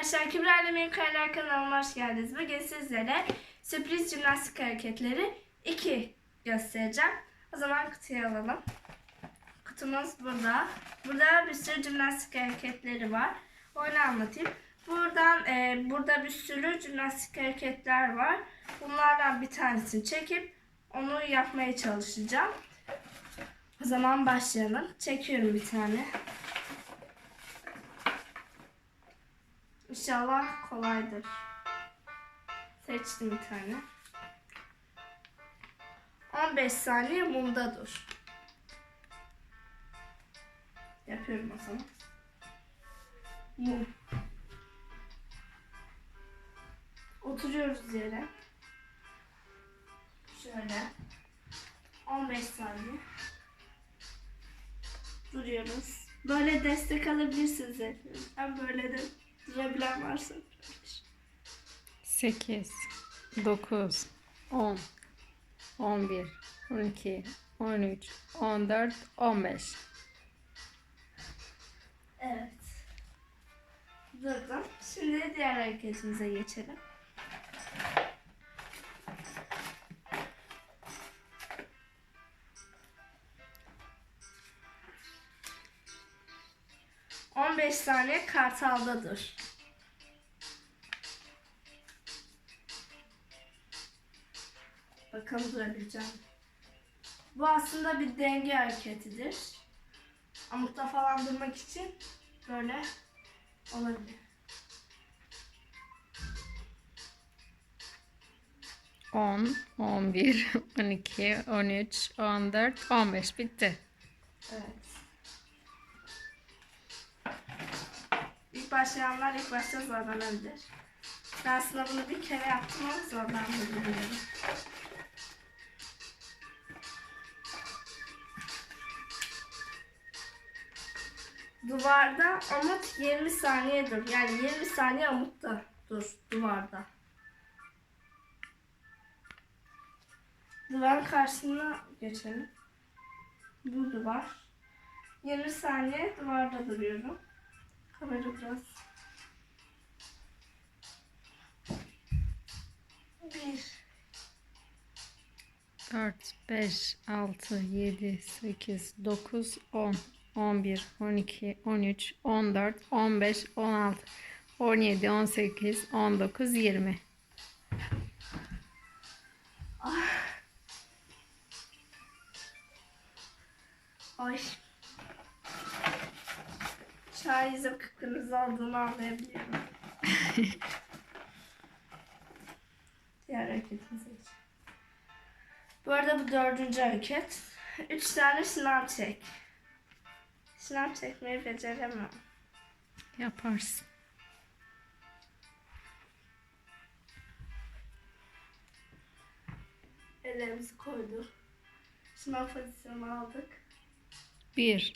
arkadaşlar, Kübra ile benim kanalıma hoş geldiniz. Bugün sizlere sürpriz jimnastik hareketleri 2 göstereceğim. O zaman kutuyu alalım. Kutumuz burada. Burada bir sürü jimnastik hareketleri var. Onu anlatayım. Buradan e, burada bir sürü jimnastik hareketler var. Bunlardan bir tanesini çekip onu yapmaya çalışacağım. O zaman başlayalım. Çekiyorum bir tane. İnşallah kolaydır. Seçtim bir tane. 15 saniye mumda dur. Yapıyorum o zaman. Mum. Oturuyoruz yere. Şöyle. 15 saniye. Duruyoruz. Böyle destek alabilirsiniz. Ben böyle de durabilen varsa. 8, 9, 10, 11, 12, 13, 14, 15. Evet. Durdum. Şimdi diğer hareketimize geçelim. On beş saniye kartalda dur. Bakalım durabileceğim. Bu aslında bir denge hareketidir. Amutta falan durmak için böyle olabilir. 10, 11, 12, 13, 14, 15 bitti. Evet. Başlayanlar ilk başta zorlanabilir. Ben aslında bunu bir kere yaptım ama zorlanmadım. Duvarda amut 20 saniye dur. Yani 20 saniye amutta dur duvarda. Duvarın karşısına geçelim. Bu duvar. 20 saniye duvarda duruyorum. Kamera biraz. Bir. 4, 5, 6, 7, 8, 9, 10, 11, 12, 13, 14, 15, 16, 17, 18, 19, 20. Ay. Şu an yüzüm kıpkırmızı olduğunu anlayabiliyorum. Diğer hareketimize geçelim. Bu arada bu dördüncü hareket. Üç tane şınav çek. Şınav çekmeyi beceremem. Yaparsın. Ellerimizi koyduk. Şınav pozisyonu aldık. 1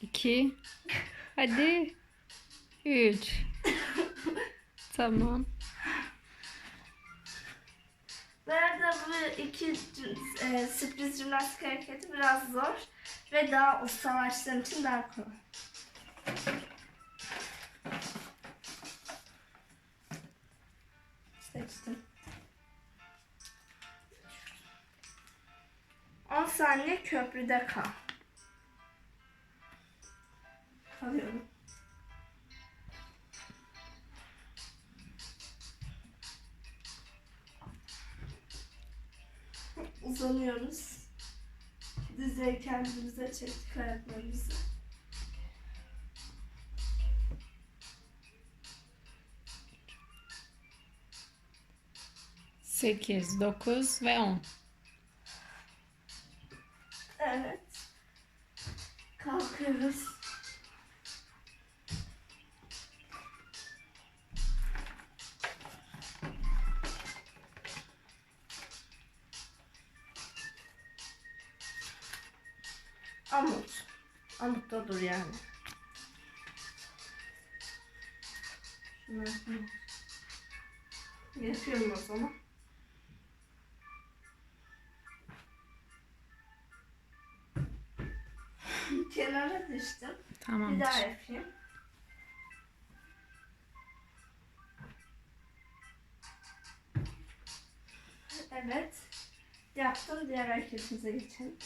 2 Hadi 3 Tamam. Bu bu iki e, sürpriz jimnastik hareketi biraz zor ve daha savaşların için daha kolay. Seçtim. 10 saniye köprüde kal. Kalıyorum. uzanıyoruz. Dizleri kendimize çektik ayaklarımızı. Sekiz, dokuz ve on. Evet. Kalkıyoruz. Amut. Amutta dur yani. Şunu yapıyorum o zaman. Kenara düştüm. Tamam. Bir daha yapayım. Evet. Yaptım. Diğer hareketimize geçelim.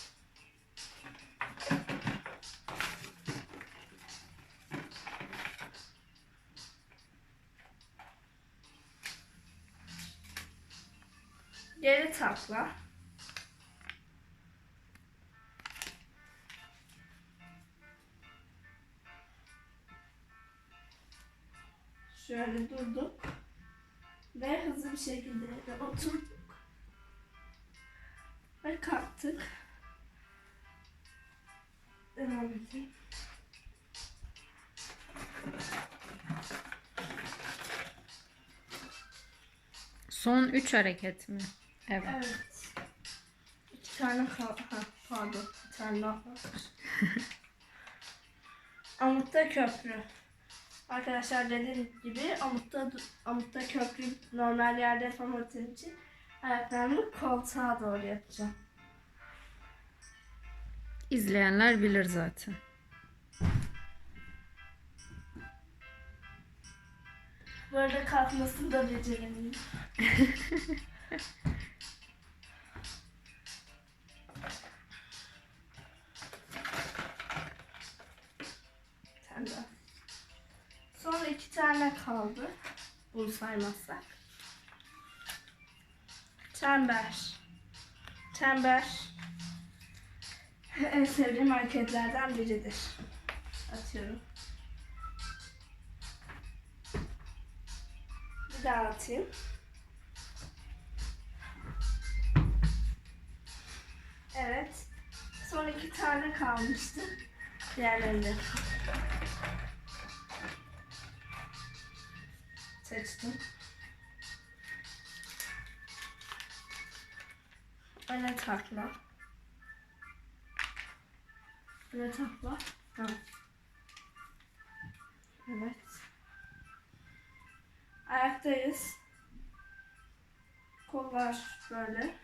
Takla. Şöyle durduk. Ve hızlı bir şekilde de oturduk. Ve kalktık. Devam edelim. Son 3 hareket mi? Evet. Evet. İki tane. Ha, pardon. Bir tane daha. Amut'ta köprü. Arkadaşlar dediğim gibi Amut'ta, Amut'ta köprü normal yerde yapamadığım için ayaklarımı koltuğa doğru yapacağım. İzleyenler bilir zaten. Bu arada kalkmasını da beceremiyorum. Bunu saymazsak. Çember. Çember. En sevdiğim hareketlerden biridir. Atıyorum. Bir daha atayım. Evet. Son iki tane kalmıştı. Diğerlerinde. Seçtim. Öne takla. Öne takla. Ha. Evet. Ayaktayız. Kollar böyle.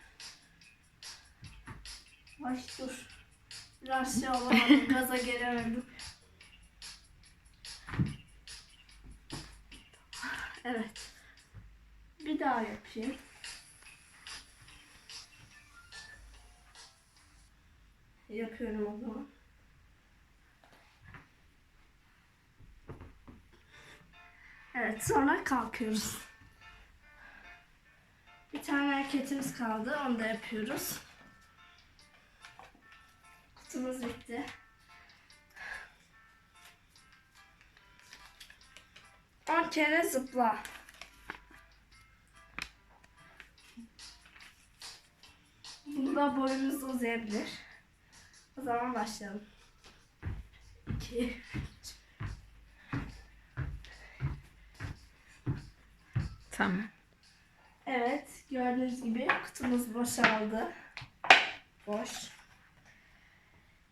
Ay dur. Biraz şey olamadım. Gaza gelemedim. Evet. Bir daha yapayım. Yapıyorum o zaman. Evet sonra kalkıyoruz. Bir tane hareketimiz kaldı. Onu da yapıyoruz. Kutumuz bitti. Kere zıpla. Bunda boyumuz uzayabilir. O zaman başlayalım. 2 Tamam. Evet, gördüğünüz gibi kutumuz boşaldı. Boş.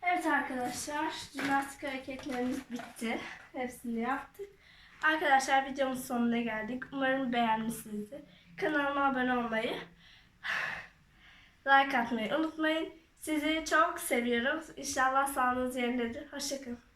Evet arkadaşlar, jimnastik hareketlerimiz bitti. Hepsini yaptık. Arkadaşlar videomuzun sonuna geldik. Umarım beğenmişsinizdir. Kanalıma abone olmayı, like atmayı unutmayın. Sizi çok seviyorum. İnşallah sağlığınız yerindedir. Hoşçakalın.